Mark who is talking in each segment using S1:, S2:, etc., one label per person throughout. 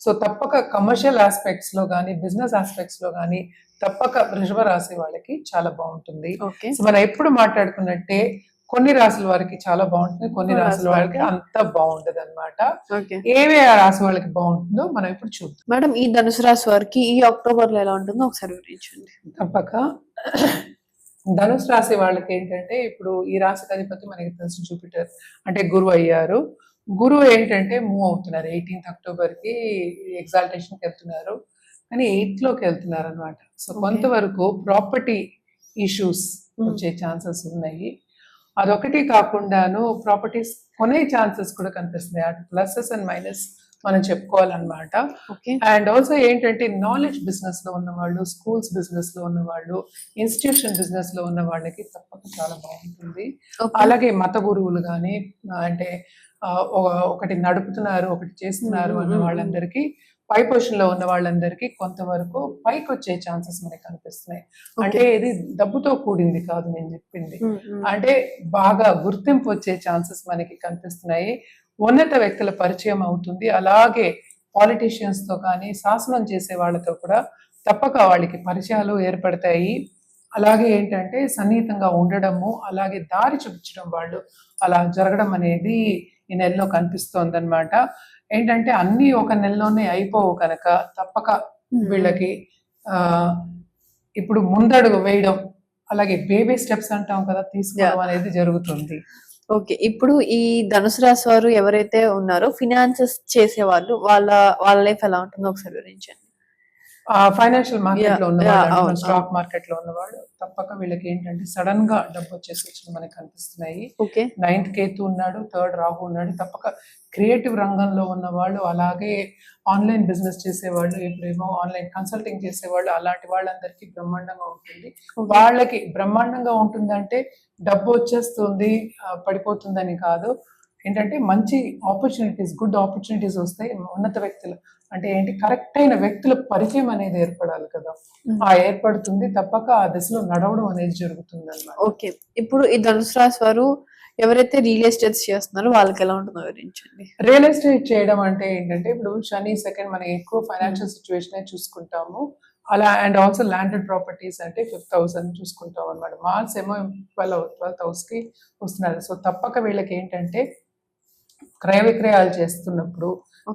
S1: So తప్పక commercial ఆస్పెక్ట్స్లో కానీ business ఆస్పెక్ట్స్లో కానీ తప్పక వృషభ రాశి వాళ్ళకి చాలా బాగుంటుంది. సో మనం ఎప్పుడు మాట్లాడుకున్నట్టే కొన్ని రాశుల వారికి చాలా బాగుంటుంది కొన్ని వాళ్ళకి
S2: వారికి
S1: అంత బాగుండదు అనమాట ఏవే ఆ రాశి వాళ్ళకి బాగుంటుందో మనం ఇప్పుడు చూద్దాం.
S2: మేడం ఈ ధనుసు రాశి వారికి ఈ అక్టోబర్లో ఎలా ఉంటుందో ఒకసారి వివరించండి.
S1: తప్పక. ధనుసు రాశి వాళ్ళకి ఏంటంటే ఇప్పుడు ఈ రాశికి అధిపతి మనకి తెలుసు జూపిటర్ అంటే గురువు అయ్యారు. గురువు ఏంటంటే మూవ్ అవుతున్నారు. ఎయిటీన్త్ అక్టోబర్కి ఎగ్జాల్టేషన్కి వెళ్తున్నారు. కానీ ఎయిత్లోకి వెళ్తున్నారు అనమాట సో. కొంతవరకు ప్రాపర్టీ ఇష్యూస్
S2: Hmm.
S1: వచ్చే ఛాన్సెస్ ఉన్నాయి. అదొకటి కాకుండాను ప్రాపర్టీస్ కొనే ఛాన్సెస్ కూడా కనిపిస్తున్నాయి. అటు ప్లసెస్ అండ్ మైనస్ మనం చెప్పుకోవాలన్నమాట. అండ్ ఆల్సో ఏంటంటే నాలెడ్జ్ బిజినెస్లో ఉన్న వాళ్ళు స్కూల్స్ బిజినెస్లో ఉన్న వాళ్ళు ఇన్స్టిట్యూషన్ బిజినెస్లో ఉన్న వాళ్ళకి తప్పక చాలా బాగుంటుంది. అలాగే మత గురువులు కానీ అంటే ఒకటి నడుపుతున్నారు ఒకటి చేస్తున్నారు అన్న వాళ్ళందరికీ పై పొజిషన్లో ఉన్న వాళ్ళందరికీ కొంతవరకు పైకి వచ్చే ఛాన్సెస్ మనకి కనిపిస్తున్నాయి. అంటే ఇది డబ్బుతో కూడింది కాదు నేను చెప్పింది. అంటే బాగా గుర్తింపు వచ్చే ఛాన్సెస్ మనకి కనిపిస్తున్నాయి. ఉన్నత వ్యక్తుల పరిచయం అవుతుంది. అలాగే పాలిటీషియన్స్తో కానీ శాసనం చేసే వాళ్ళతో కూడా తప్పక వాళ్ళకి పరిచయాలు ఏర్పడతాయి. అలాగే ఏంటంటే సన్నిహితంగా ఉండడము అలాగే దారి చూపించడం వాళ్ళు అలా జరగడం అనేది ఈ నెలలో కనిపిస్తోంది అనమాట ఏంటంటే అన్ని ఒక నెలలోనే అయిపోవు కనుక తప్పక వీళ్ళకి ఆ ఇప్పుడు ముందడుగు వేయడం అలాగే బేబీ స్టెప్స్ అంటాం కదా తీసుకోవడం అనేది జరుగుతుంది.
S2: ఓకే ఇప్పుడు ఈ ధనుసు రాశి వారు ఎవరైతే ఉన్నారో ఫినాన్సెస్ చేసే వాళ్ళు వాళ్ళ వాళ్ళ లైఫ్ ఎలా ఉంటుందో ఒకసారి వివరించండి.
S1: ఫైనాన్షియల్ మార్కెట్లో
S2: Yeah,
S1: ఉన్న
S2: yeah,
S1: వాళ్ళు
S2: అవును,
S1: స్టాక్ మార్కెట్లో ఉన్న వాళ్ళు తప్పక వీళ్ళకి ఏంటంటే సడన్గా డబ్బు వచ్చేసి వచ్చిన మనకి కనిపిస్తున్నాయి.
S2: ఓకే.
S1: నైన్త్ కేతు ఉన్నాడు థర్డ్ రాహు ఉన్నాడు తప్పక క్రియేటివ్ రంగంలో ఉన్న వాళ్ళు అలాగే ఆన్లైన్ బిజినెస్ చేసేవాళ్ళు ఇప్పుడేమో ఆన్లైన్ కన్సల్టింగ్ చేసేవాళ్ళు అలాంటి వాళ్ళందరికీ బ్రహ్మాండంగా ఉంటుంది. వాళ్ళకి బ్రహ్మాండంగా ఉంటుందంటే డబ్బు వచ్చేస్తుంది పడిపోతుందని కాదు. ఏంటంటే మంచి ఆపర్చునిటీస్ గుడ్ ఆపర్చునిటీస్ వస్తాయి. ఉన్నత వ్యక్తులు అంటే ఏంటి కరెక్ట్ అయిన వ్యక్తుల పరిచయం అనేది ఏర్పడాలి కదా. ఆ ఏర్పడుతుంది తప్పక ఆ దశలో నడవడం అనేది జరుగుతుంది అన్నమాట
S2: ఓకే. ఇప్పుడు ఈ ధనుసు రాశి వారు ఎవరైతే రియల్ ఎస్టేట్స్ చేస్తున్నారో వాళ్ళకి ఎలా ఉంటుందో వివరించండి.
S1: రియల్ ఎస్టేట్ చేయడం అంటే ఏంటంటే ఇప్పుడు శని సెకండ్ మనం ఎక్కువ ఫైనాన్షియల్ సిచ్యువేషన్ చూసుకుంటాము. అలా అండ్ ఆల్సో ల్యాండెడ్ ప్రాపర్టీస్ అంటే ఫిఫ్త్ థౌసండ్ చూసుకుంటాం అనమాట మార్క్స్ ఏమో ట్వెల్వ్ ట్వెల్వ్ హౌస్కి వస్తున్నారు. సో తప్పక వీళ్ళకి ఏంటంటే క్రయ విక్రయాలు చేస్తున్నప్పుడు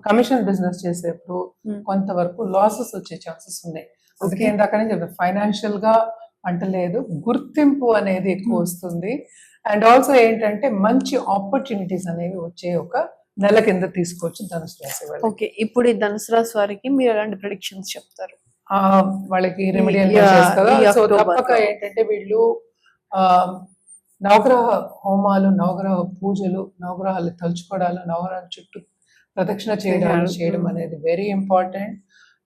S1: కమిషన్ బిజినెస్ చేసేప్పుడు
S2: Hmm.
S1: కొంతవరకు లాసెస్ వచ్చే ఛాన్సెస్ ఉన్నాయి అందుకే. ఇందాక నేను చెప్పాను ఫైనాన్షియల్గా అంటలేదు గుర్తింపు అనేది ఎక్కువ
S2: Hmm.
S1: వస్తుంది అండ్ ఆల్సో ఏంటంటే మంచి ఆపర్చునిటీస్ అనేవి వచ్చే ఒక నెల కింద తీసుకోవచ్చు ధనుసు రాశి వాళ్ళకి
S2: ఓకే ఇప్పుడు ఈ ధనుసు రాశి వారికి మీరు ఎలాంటి ప్రిడిక్షన్స్ చెప్తారు
S1: వాళ్ళకి రెమెడియల్ కదా సో తప్పక. ఏంటంటే వీళ్ళు నవగ్రహ హోమాలు నవగ్రహ పూజలు నవగ్రహాలు తలుచుకోవడాలు నవగ్రహాల చుట్టూ ప్రదక్షిణ చేయడాలు. చేయడం. అనేది వెరీ ఇంపార్టెంట్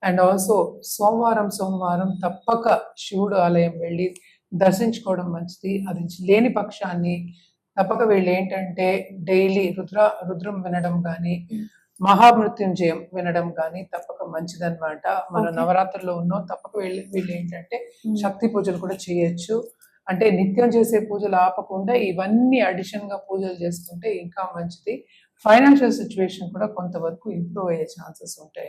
S1: అండ్ ఆల్సో సోమవారం సోమవారం తప్పక శివుడు ఆలయం వెళ్ళి దర్శించుకోవడం మంచిది అది లేని పక్షాన్ని తప్పక వీళ్ళు ఏంటంటే డైలీ రుద్ర రుద్రం వినడం కానీ. మహామృత్యుంజయం వినడం కానీ తప్పక మంచిదన్నమాట మన
S2: Okay.
S1: నవరాత్రుల్లో ఉన్నాం తప్పక వీళ్ళు వీళ్ళు ఏంటంటే. శక్తి పూజలు కూడా చేయొచ్చు అంటే నిత్యం చేసే పూజలు ఆపకుండా ఇవన్నీ అడిషన్గా పూజలు చేసుకుంటే ఇంకా మంచిది. ఫైనాన్షియల్ సిచ్యువేషన్ కూడా కొంతవరకు ఇంప్రూవ్ అయ్యే ఛాన్సెస్ ఉంటాయి.